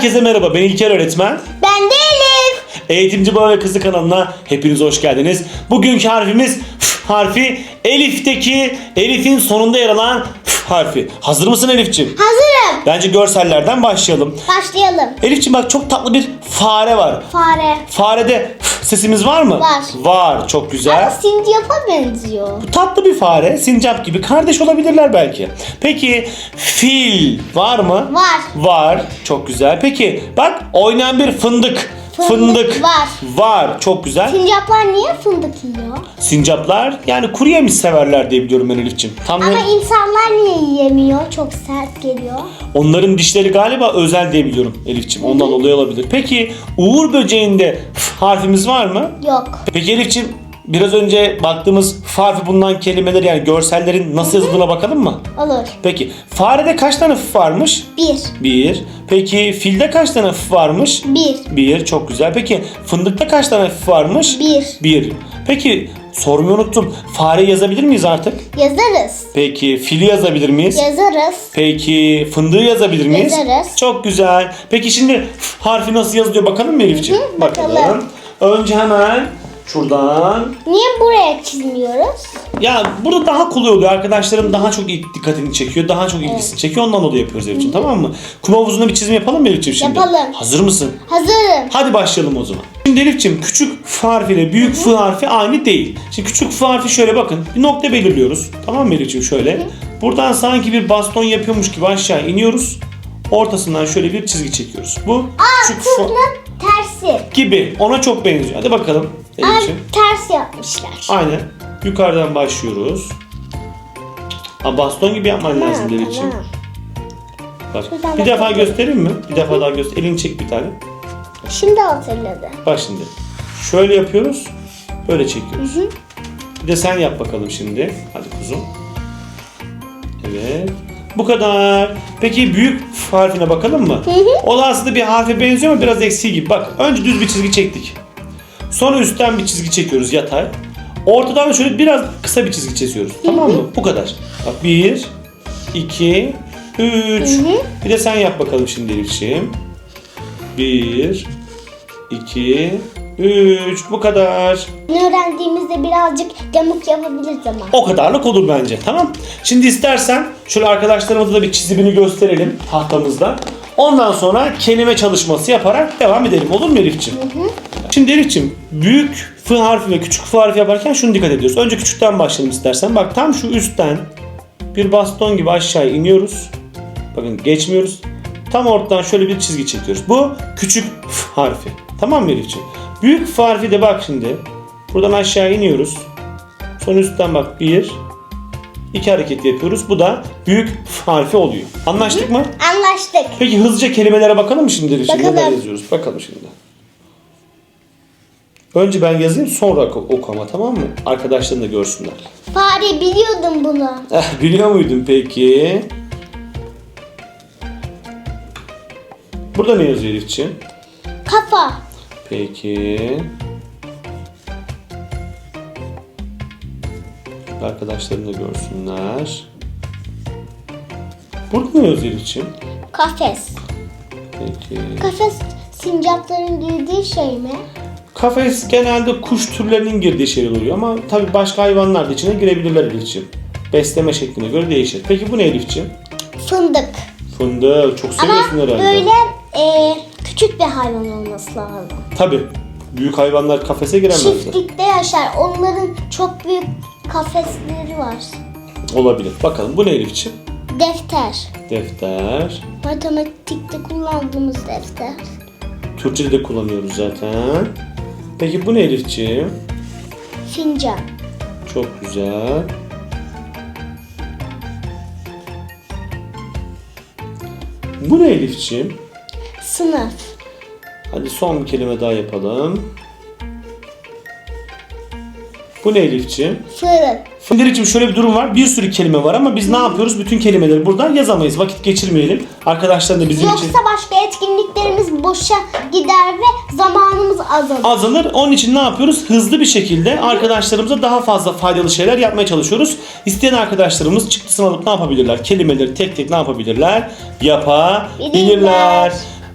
Herkese merhaba ben İlker öğretmen. Ben de Elif. Eğitimci Baba ve Kızı kanalına hepiniz hoş geldiniz. Bugünkü harfimiz F harfi. Elif'teki Elif'in sonunda yer alan harfi. Hazır mısın Elif'ciğim? Hazırım. Bence görsellerden başlayalım. Başlayalım. Elif'ciğim bak çok tatlı bir fare var. Fare. Farede sesimiz var mı? Var. Var çok güzel. Ama sincapa benziyor. Tatlı bir fare, sincap gibi kardeş olabilirler belki. Peki fil var mı? Var. Var. Çok güzel. Peki bak oynayan bir fındık. Fındık var. Var. Çok güzel. Sincaplar niye fındık yiyor? Sincaplar yani kuru yemiş severler diye biliyorum ben Elif'ciğim. Tam Ama da insanlar niye yiyemiyor? Çok sert geliyor. onların dişleri galiba özel diye biliyorum Elif'ciğim. Ondan dolayı olabilir. Peki uğur böceğinde f harfimiz var mı? Yok. Peki Elif'ciğim biraz önce baktığımız f harfi bulunan kelimeler yani görsellerin nasıl yazıldığına bakalım mı? Olur. Peki farede kaç tane f varmış? Bir. Bir. Peki filde kaç tane f varmış? Bir. Bir. Çok güzel. Peki fındıkta kaç tane f varmış? Bir. Bir. Peki sormayı unuttum. Fare yazabilir miyiz artık? Yazarız. Peki fili yazabilir miyiz? Yazarız. Peki fındığı yazabilir miyiz? Yazarız. Çok güzel. Peki şimdi f harfi nasıl yazılıyor bakalım mı Elif'ciğim? Hı hı, bakalım. Önce hemen şuradan. Niye buraya çizmiyoruz? Ya burada daha kolay oluyor. Arkadaşlarım daha çok dikkatini çekiyor. Daha çok ilgisini çekiyor. Ondan dolayı yapıyoruz Elif'ciğim tamam mı? Kum havuzunda bir çizim yapalım mı Elif'ciğim şimdi? Yapalım. Hazır mısın? Hazırım. Hadi başlayalım o zaman. Şimdi Elif'ciğim küçük f harfiyle büyük f harfi aynı değil. Şimdi küçük f harfi şöyle bakın. Bir nokta belirliyoruz. Tamam mı Elif'ciğim şöyle. Buradan sanki bir baston yapıyormuş gibi aşağı iniyoruz. Ortasından şöyle bir çizgi çekiyoruz. Bu küçük f tersi. gibi. Ona çok benziyor. Hadi bakalım Ay, Elif'ciğim. ters yapmışlar. Aynen. Yukarıdan başlıyoruz. Ha, baston gibi yapman lazım Tamam, Elif'ciğim. tamam. Bak. Şuradan Bir defa bakayım. göstereyim mi? Bir defa daha göster. Elini çek bir tane. Şimdi hatırladı. Bak şimdi. Şöyle yapıyoruz. Böyle çekiyoruz. Bir de sen yap bakalım şimdi. Hadi kuzum. Evet. Bu kadar. Peki büyük harfine bakalım mı? O da aslında bir harfe benziyor ama biraz eksiği gibi. Bak önce düz bir çizgi çektik. Sonra üstten bir çizgi çekiyoruz yatay. Ortadan da şöyle biraz kısa bir çizgi çiziyoruz. Tamam mı? Bu kadar. Bak bir, iki, üç. Bir de sen yap bakalım şimdi Elif'ciğim. Bir, iki, üç. Bu kadar. Ne öğrendiğimizde birazcık yamuk yapabiliriz ama. O kadarlık olur bence. Tamam. Şimdi istersen şöyle arkadaşlarımıza da bir çizimini gösterelim tahtamızda. Ondan sonra kelime çalışması yaparak devam edelim. Olur mu Elif'ciğim? Şimdi Elif'ciğim büyük F harfi ve küçük F harfi yaparken şunu dikkat ediyoruz. Önce küçükten başlayalım istersen. Bak tam şu üstten bir baston gibi aşağı iniyoruz. Bakın geçmiyoruz. Tam ortadan şöyle bir çizgi çekiyoruz. Bu küçük F harfi. Tamam mı Elif'ciğim? Büyük F harfi de bak şimdi. Buradan aşağı iniyoruz. Sonra üstten bak bir, iki hareket yapıyoruz. Bu da büyük F harfi oluyor. Anlaştık mı? Anlaştık. Peki hızlıca kelimelere bakalım mı şimdi? Şimdi Bakalım. neler yazıyoruz? Bakalım şimdi. Önce ben yazayım sonra oku ama tamam mı? Arkadaşlarım da görsünler. Fare biliyordum bunu. Eh, biliyor muydun peki? Burada ne yazıyor Elif'ciğim? Kafa. Peki. Arkadaşlarım da görsünler. Burada ne yazıyor Elif'ciğim? Kafes. Peki. Kafes sincapların girdiği şey mi? Kafes genelde kuş türlerinin girdiği şeyler oluyor ama tabii başka hayvanlar da içine girebilirler Elif'ciğim. Besleme şekline göre değişir. Peki bu ne Elif'ciğim? Fındık. Fındık. Çok Ama seviyorsun herhalde. böyle e, küçük bir hayvan olması lazım. Tabii. Büyük hayvanlar kafese giremezler. Çiftlikte yaşar. Onların çok büyük kafesleri var. Olabilir. Bakalım bu ne Elif'ciğim? Defter. Defter. Matematikte kullandığımız defter. Türkçe'de de kullanıyoruz zaten. Peki bu ne Elif'ciğim? Fincan. Çok güzel. Bu ne Elif'ciğim? Sınıf. Hadi son bir kelime daha yapalım. Bu ne Elif'ciğim? Fırın. Fındık'cığım şöyle bir durum var. Bir sürü kelime var ama biz ne yapıyoruz? Bütün kelimeleri buradan yazamayız. Vakit geçirmeyelim. Arkadaşlar da bizim için Yoksa başka etkinliklerimiz boşa gider ve zamanımız azalır. azalır. Onun için ne yapıyoruz? Hızlı bir şekilde arkadaşlarımıza daha fazla faydalı şeyler yapmaya çalışıyoruz. İsteyen arkadaşlarımız çıktısını alıp ne yapabilirler? Kelimeleri tek tek ne yapabilirler? Yapabilirler. Bilirler.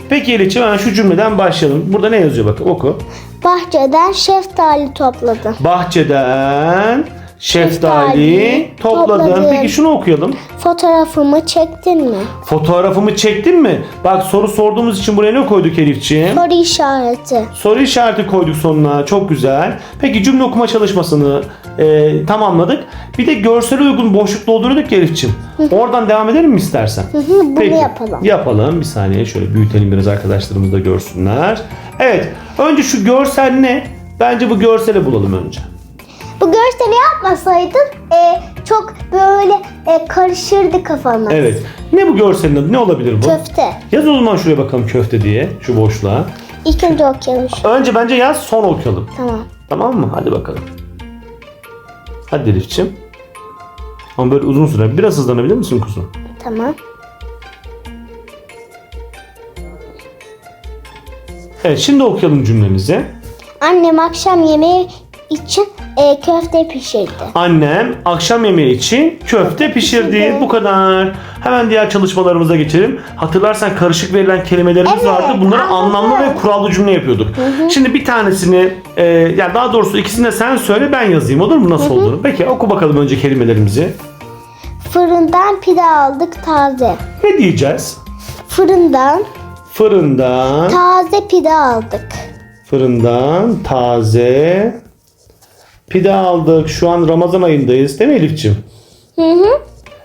Peki Elif'ciğim hemen şu cümleden başlayalım. Burada ne yazıyor bakın oku. Bahçeden şeftali topladım. Bahçeden şeftali topladım. topladım. Peki şunu okuyalım. Fotoğrafımı çektin mi? Fotoğrafımı çektin mi? Bak soru sorduğumuz için buraya ne koyduk Elif'ciğim? Soru işareti. Soru işareti koyduk sonuna. Çok güzel. Peki cümle okuma çalışmasını e, tamamladık. Bir de görsel uygun boşluk doldurduk ya Elif'ciğim. Oradan devam edelim mi istersen? Hı hı, bunu yapalım. Yapalım. Bir saniye şöyle büyütelim biraz arkadaşlarımız da görsünler. Evet. Önce şu görsel ne? Bence bu görseli bulalım önce. Bu görseli yapmasaydın e, çok böyle e, karışırdı kafama. Evet. Ne bu görselin adı? Ne olabilir bu? Köfte. Yaz o zaman şuraya bakalım köfte diye. Şu boşluğa. İlk önce okuyalım şu. Önce bence yaz sonra okuyalım. Tamam. Tamam mı? Hadi bakalım. Hadi Elif'ciğim. Ama böyle uzun süre. Biraz hızlanabilir misin kuzum? Tamam. Evet şimdi okuyalım cümlemizi. Annem akşam yemeği için e, köfte pişirdi. Annem akşam yemeği için köfte pişirdi. Pişirdi. Bu kadar. Hemen diğer çalışmalarımıza geçelim. Hatırlarsan karışık verilen kelimelerimiz Evet, vardı. Bunları anladım. anlamlı ve kurallı cümle yapıyorduk. Şimdi bir tanesini, e, yani daha doğrusu ikisini de sen söyle ben yazayım olur mu nasıl olduğunu? Peki oku bakalım önce kelimelerimizi. Fırından pide aldık taze. Ne diyeceğiz? Fırından Fırından, taze pide aldık. fırından taze pide aldık. Şu an Ramazan ayındayız değil mi Elif'ciğim? Hı hı.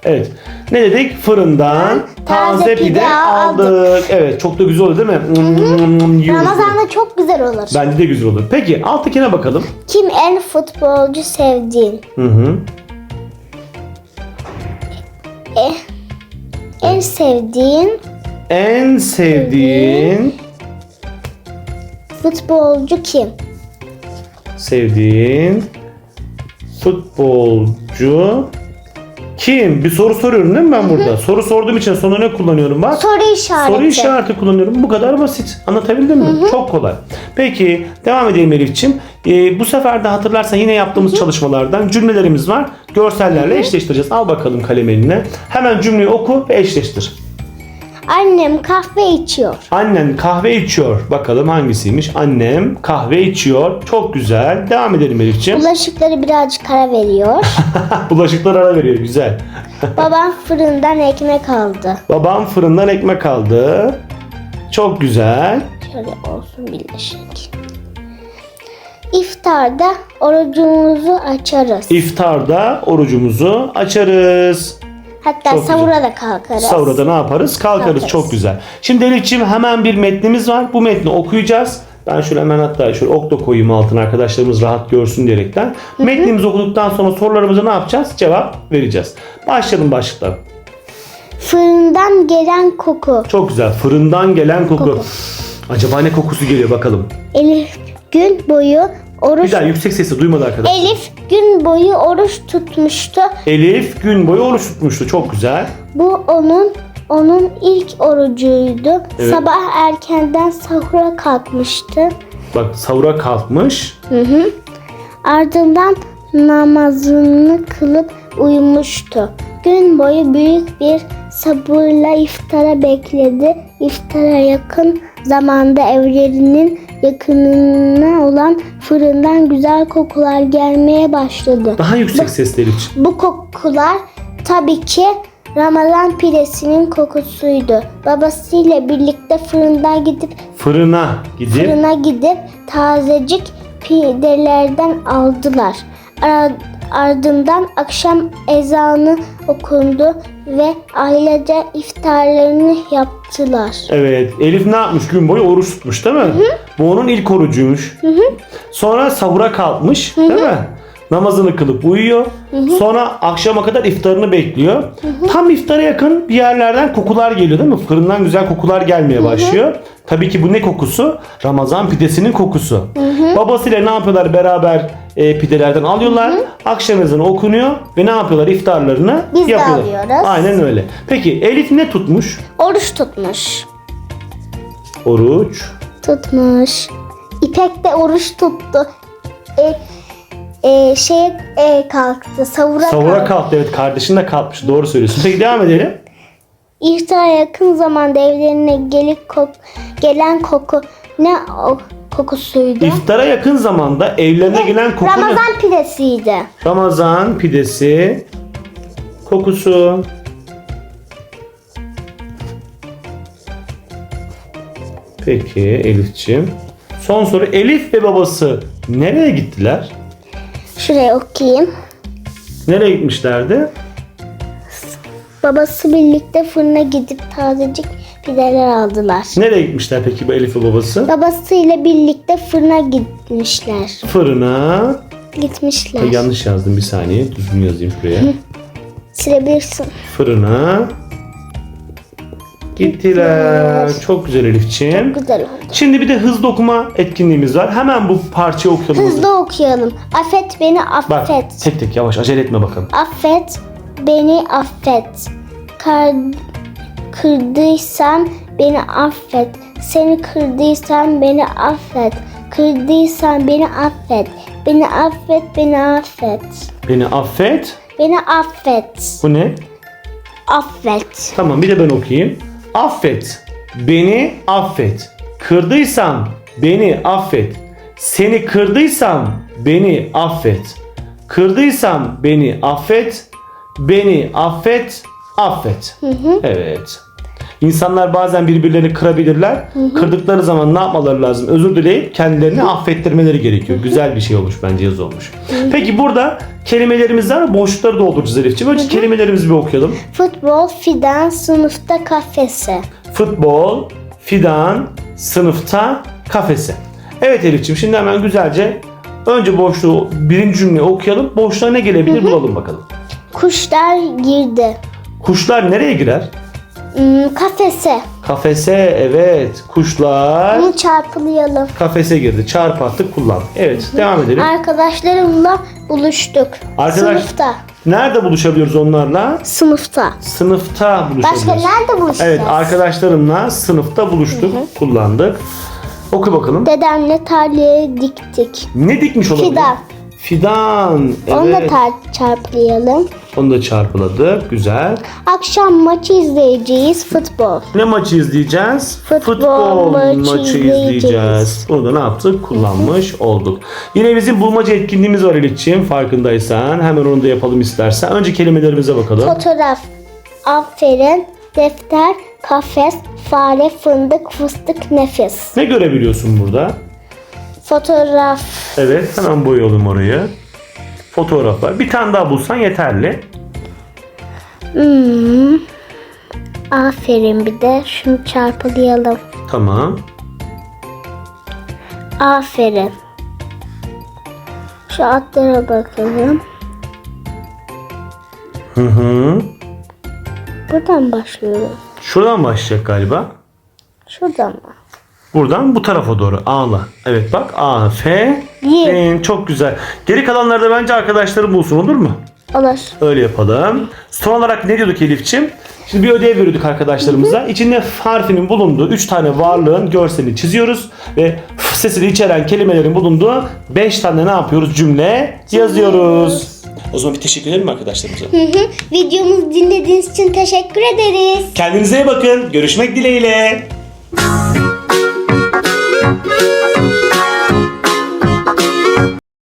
Evet. Ne dedik? Fırından taze, Taze pide, pide aldık. aldık. Evet çok da güzel oluyor değil mi? Hmm, yiyoruz. Ramazan'da çok güzel olur. Bence de güzel olur. Peki alttakine bakalım. Kim en futbolcu sevdiğin? Hı hı. E, en sevdiğin En sevdiğin futbolcu kim? Sevdiğin futbolcu kim? Bir soru soruyorum değil mi ben burada? Soru sorduğum için sonuna ne kullanıyorum bak? Soru işareti. Soru işareti kullanıyorum. Bu kadar basit. Anlatabildim mi? Çok kolay. Peki devam edelim Elif'ciğim. Ee, bu sefer de hatırlarsan yine yaptığımız çalışmalardan cümlelerimiz var. Görsellerle eşleştireceğiz. Al bakalım kalem eline. Hemen cümleyi oku ve eşleştir. Annem kahve içiyor. Annen kahve içiyor. Bakalım hangisiymiş? Annem kahve içiyor. Çok güzel. Devam edelim Elif'ciğim. Bulaşıkları birazcık ara veriyor. Bulaşıklar ara veriyor. Güzel. Babam fırından ekmek aldı. Babam fırından ekmek aldı. Çok güzel. Şöyle olsun birleşik. İftarda orucumuzu açarız. İftarda orucumuzu açarız. Hatta Çok da kalkarız. Sahurda da ne yaparız? Kalkarız. Kalkarız. Çok güzel. Şimdi Elif'ciğim hemen bir metnimiz var. Bu metni okuyacağız. Ben şöyle hemen hatta şöyle ok da koyayım altına arkadaşlarımız rahat görsün diyerekten. Metnimizi okuduktan sonra sorularımıza ne yapacağız? Cevap vereceğiz. Başlayalım başlıkla. Fırından gelen koku. Çok güzel. Fırından gelen koku. Koku. Acaba ne kokusu geliyor bakalım. Elif gün boyu oruç Bir daha yüksek sesle duymadı arkadaşlar. Elif gün boyu oruç tutmuştu. Elif gün boyu oruç tutmuştu. Çok güzel. Bu onun onun ilk orucuydu. Evet. Sabah erkenden sahura kalkmıştı. Bak sahura kalkmış. Ardından namazını kılıp uyumuştu. Gün boyu büyük bir sabırla iftara bekledi. İftara yakın zamanda evlerinin yakınına olan fırından güzel kokular gelmeye başladı. Daha yüksek sesle Elif'ciğim. Bu kokular tabii ki Ramazan pidesinin kokusuydu. Babasıyla birlikte fırından gidip Fırına gidip fırına gidip tazecik pidelerden aldılar. Ara- Ardından akşam ezanı okundu ve ailece iftarlarını yaptılar. Evet. Elif ne yapmış? Gün boyu oruç tutmuş değil mi? Bu onun ilk orucuymuş. Sonra sahura kalkmış değil mi? Namazını kılıp uyuyor. Sonra akşama kadar iftarını bekliyor. Tam iftara yakın bir yerlerden kokular geliyor değil mi? Fırından güzel kokular gelmeye başlıyor. Tabii ki bu ne kokusu? Ramazan pidesinin kokusu. Babasıyla ne yapıyorlar beraber e, pidelerden alıyorlar. Akşam ezanı okunuyor ve ne yapıyorlar? İftarlarını Biz de yapıyorlar. alıyoruz. Aynen öyle. Peki Elif ne tutmuş? Oruç tutmuş. Oruç. Tutmuş. İpek de oruç tuttu. E, e, şeye e, kalktı. Savura, Savura kalktı. kalktı evet kardeşin de kalkmış doğru söylüyorsun. Peki devam edelim. İftara yakın zamanda evlerine gelip kok- gelen koku ne o kokusuydu? İftara yakın zamanda evlerine gelen koku ne? Ramazan pidesiydi. Ramazan pidesi kokusu. Peki Elif'ciğim. Son soru Elif ve babası nereye gittiler? Şuraya okuyayım. Nereye gitmişlerdi? Babası birlikte fırına gidip tazecik pideler aldılar. Nereye gitmişler peki bu Elif ve babası? Babasıyla birlikte fırına gitmişler. Fırına. Gitmişler. Ay, yanlış yazdım bir saniye. Düzgün yazayım şuraya. Silebilirsin. Fırına. Gittiler. Çok güzel Elif'ciğim. Güzel oldu. Şimdi bir de hızlı okuma etkinliğimiz var. Hemen bu parçayı okuyalım. Hızlı okuyalım. Affet beni Bak affet. tek tek yavaş acele etme bakalım. Affet beni affet. Kar, kırdıysam beni affet. Seni kırdıysam beni affet. Kırdıysam beni affet. Beni affet, beni affet. Beni affet. Beni affet. Bu ne? Affet. Tamam bir de ben okuyayım. Affet. Beni affet. Kırdıysam beni affet. Seni kırdıysam beni affet. Kırdıysam beni affet. Beni affet. Affet. Evet. İnsanlar bazen birbirlerini kırabilirler. Kırdıkları zaman ne yapmaları lazım? Özür dileyip kendilerini affettirmeleri gerekiyor. Güzel bir şey olmuş bence yazı olmuş. Peki burada kelimelerimiz var. Boşlukları dolduracağız Elif'ciğim. Önce kelimelerimizi bir okuyalım. Futbol fidan sınıfta kafesi. Futbol, fidan, sınıfta, kafese. Evet Elif'ciğim şimdi hemen güzelce önce boşluğu birinci cümle okuyalım. Boşluğa ne gelebilir bulalım bakalım. Kuşlar girdi. Kuşlar nereye girer? Hmm, kafese. Kafese evet. Kuşlar Bunu çarpılayalım. kafese girdi. Çarpı attık kullan. Evet devam edelim. Arkadaşlarımla buluştuk. Arkadaş- Sınıfta. Nerede buluşabiliyoruz onlarla? Sınıfta. Sınıfta Başka buluşabiliyoruz. nerede buluşacağız? Evet arkadaşlarımla sınıfta buluştuk. Kullandık. Oku bakalım. Dedemle tarlaya diktik. Ne dikmiş olabilir? Fidan. Fidan. Onu da Evet. tar- çarpılayalım. Onu da çarpıladık. Güzel. Akşam maçı izleyeceğiz futbol. Ne maçı izleyeceğiz? Futbol maçı izleyeceğiz. Bunu da ne yaptık? Kullanmış olduk. Yine bizim bulmaca etkinliğimiz var Elif'ciğim. Farkındaysan. Hemen onu da yapalım istersen. Önce kelimelerimize bakalım. Fotoğraf. Aferin. Defter. Kafes. Fare. Fındık. Fıstık. Nefis. Ne görebiliyorsun burada? Fotoğraf. Evet hemen boyayalım orayı. Fotoğraflar. Bir tane daha bulsan yeterli. Hmm. Aferin bir de şunu çarpılayalım. Tamam. Aferin. Şu atlara bakalım. Hı hı. Buradan başlıyoruz. Şuradan başlayacak galiba. Şuradan mı? Buradan bu tarafa doğru. Ağla. Evet bak. A, F. N. Çok güzel. Geri kalanları da bence arkadaşlarım bulsun olur mu? Olur. Öyle yapalım. Son olarak ne diyorduk Elif'ciğim? Şimdi bir ödev veriyorduk arkadaşlarımıza. İçinde harfinin bulunduğu 3 tane varlığın görselini çiziyoruz. Ve f sesini içeren kelimelerin bulunduğu 5 tane ne yapıyoruz? Cümle yazıyoruz. O zaman bir teşekkür edelim mi arkadaşlarımıza? Videomuzu dinlediğiniz için teşekkür ederiz. Kendinize iyi bakın. Görüşmek dileğiyle.